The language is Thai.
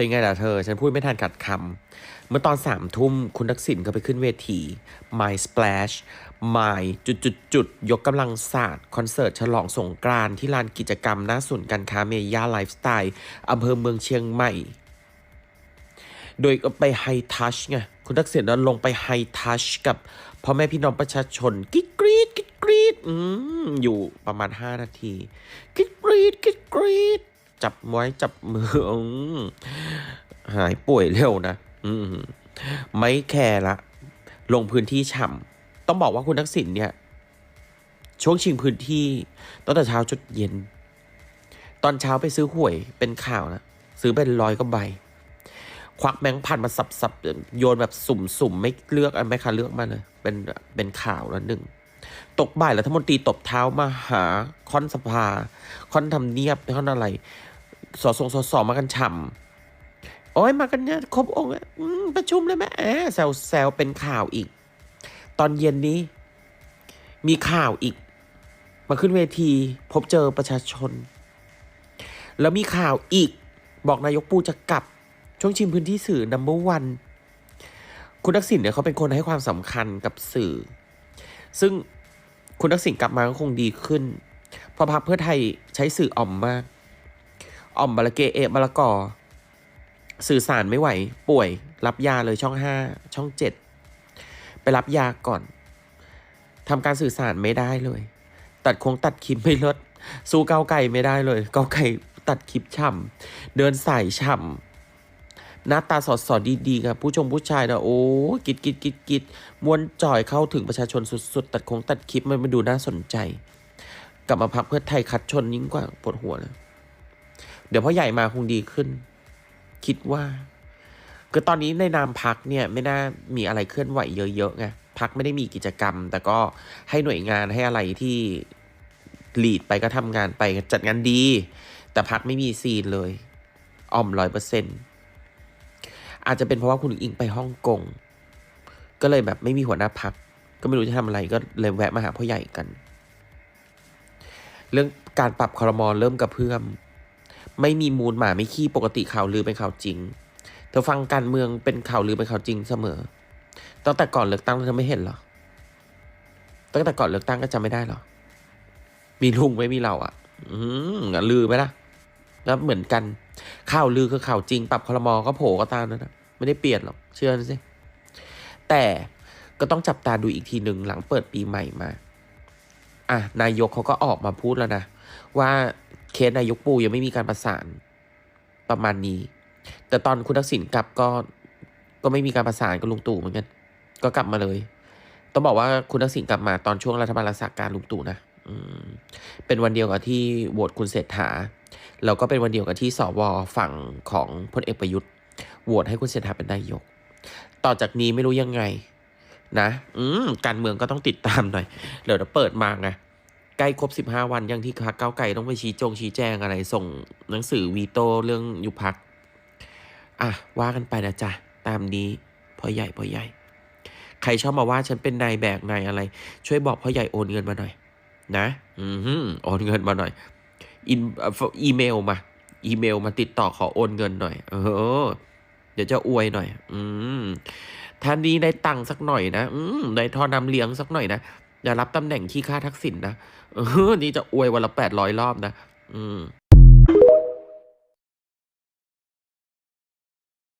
เป็นไงล่ะเธอ ฉันพูดไม่ทันขัดคำเมื่อตอนสามทุ่มคุณทักษิณก็ไปขึ้นเวที My Splash My จุดจุดจุดยกกำลังศาสตร์คอนเสิร์ตฉลองสงกรานที่ลานกิจกรรมหน้าศูนย์การค้าเมย่าไลฟ์สไตล์อำเภอเมืองเชียงใหม่ โดยก็ไปไฮทัชไงคุณทักษิณนั้นลงไปไฮทัชกับพ่อแม่พี่น้องประชาชนกรีดกรีดกรีดกรีดอือยู่ประมาณ 5 นาทีกรีดกรีดกรีดกรีด จับไว้จับมือหายป่วยเร็วนะไม่แคร์ละ ลงพื้นที่ฉ่ำต้องบอกว่าคุณทักษิณเนี่ย ช่วงชิงพื้นที่ตั้งแต่เช้าจนเย็น ตอนเช้าไปซื้อหวยเป็นข่าวนะซื้อเป็นร้อยก็ใบ ควักแบงพันมาสับสับๆโยนแบบสุ่มๆไม่เลือกอันไม่คันเลือกมาเลย เป็นเป็นข่าวแล้วหนึ่งตกบ่ายรัฐมนตรีตบเท้ามาหาคอนสภา คอนทำเนียบคอนอะไร สอสงสอสอมากันฉ่ำโอ้ยมากันเนี่ยครบองค์ประชุมเลยไหมแอบแซวแซวเป็นข่าวอีก ตอนเย็นนี้ มีข่าวอีก มาขึ้นเวทีพบเจอประชาชน แล้วมีข่าวอีก บอกนายกปูจะกลับช่วงชิงพื้นที่สื่อ number one คุณทักษิณเนี่ยเขาเป็นคนให้ความสำคัญกับสื่อ ซึ่งคุณทักษิณกลับมาก็คงดีขึ้น เพราะพรรคเพื่อไทยใช้สื่ออ่อมมาก อ่อมบาลเกเอะบาลกอ สื่อสารไม่ไหว ป่วย รับยาเลยช่องห้าช่องเจ็ดไปรับยาก่อนทำการสื่อสารไม่ได้เลย ตัดคงตัดคลิปไม่ลดสู้เก้าไก่ไม่ได้เลย เก้าไก่ตัดคลิปฉ่ำเดินสายฉ่ำหน้าตาสอดสอดดีๆครับผู้ชมผู้ชายนะโอ้กิดกิดกิดกิดมวนจ่อยเข้าถึงประชาชนสุดๆ ตัดคงตัดคลิปมันมาดูน่าสนใจ กลับมาพักเพื่อไทยคัดชนยิ่งกว่าปวดหัวเลย เดี๋ยวพ่อใหญ่มาคงดีขึ้น คิดว่า คือตอนนี้ในนามพักเนี่ยไม่น่ามีอะไรเคลื่อนไหวเยอะๆไงพักไม่ได้มีกิจกรรม แต่ก็ให้หน่วยงานให้อะไรที่ลีดไปก็ทำงานไปจัดงานดี แต่พักไม่มีซีนเลยอ่อมร้อยเปอร์เซ็นต์อาจจะเป็นเพราะว่าคุณอิงไปฮ่องกงก็เลยแบบไม่มีหัวหน้าพัก ก็ไม่รู้จะทำอะไรก็เลยแวะมาหาพ่อใหญ่กัน เรื่องการปรับคอรมอลเริ่มกระเพื่อม ไม่มีมูลหมาไม่ขี้ปกติข่าวลือเป็นข่าวจริง เธอฟังการเมืองเป็นข่าวลือเป็นข่าวจริงเสมอ ตั้งแต่ก่อนเลือกตั้งเธอไม่เห็นเหรอ ตั้งแต่ก่อนเลือกตั้งก็จำไม่ได้หรอ มีลุงไม่มีเราอะ อืมลือไหมล่ะ แล้วเหมือนกันข่าวลือคือข่าวจริง ปรับคลมอก็โผล่ก็ตามนั่นนะไม่ได้เปลี่ยนหรอกเชื่อสิ แต่ก็ต้องจับตาดูอีกทีหนึ่งหลังเปิดปีใหม่มา อะนายกเขาก็ออกมาพูดแล้วนะว่า เคสนายกปูยังไม่มีการประสานประมาณนี้ แต่ตอนคุณทักษิณกลับก็ก็ไม่มีการประสานกับลุงตู่เหมือนกัน ก็กลับมาเลย ต้องบอกว่าคุณทักษิณกลับมาตอนช่วงรัฐบาลรักษาการลุงตู่นะอืมเป็นวันเดียวกับที่โหวตคุณเศรษฐาแล้วก็เป็นวันเดียวกับที่สวฝั่งของพลเอกประยุทธ์โหวตให้คุณเศรษฐาเป็นนายก ต่อจากนี้ไม่รู้ยังไงนะ อืมการเมืองก็ต้องติดตามหน่อยเดี๋ยวจะเปิดมาไง ใกล้ครบ 15 วันยังที่พักเก้าไก่ต้องไปชี้จงชี้แจงอะไรส่งหนังสือวีโต้เรื่องยุบพัก อะ ว่ากันไปนะจ๊ะ ตามนี้พ่อใหญ่พ่อใหญ่ ใครชอบมาว่าฉันเป็นนายแบกนายอะไร ช่วยบอกพ่อใหญ่โอนเงินมาหน่อย นะ อืมโอนเงินมาหน่อยอินอีเมลมา อีเมลมาติดต่อขอโอนเงินหน่อย เออ เดี๋ยวจะอวยหน่อย อืมท่านนี้ได้ตังค์สักหน่อยนะ อืมได้ทอนำเลี้ยงสักหน่อยนะ อย่ารับตำแหน่งขี้ค่าทักษิณนะเออนี่จะอวยวันละแปดร้อยรอบนะ อืม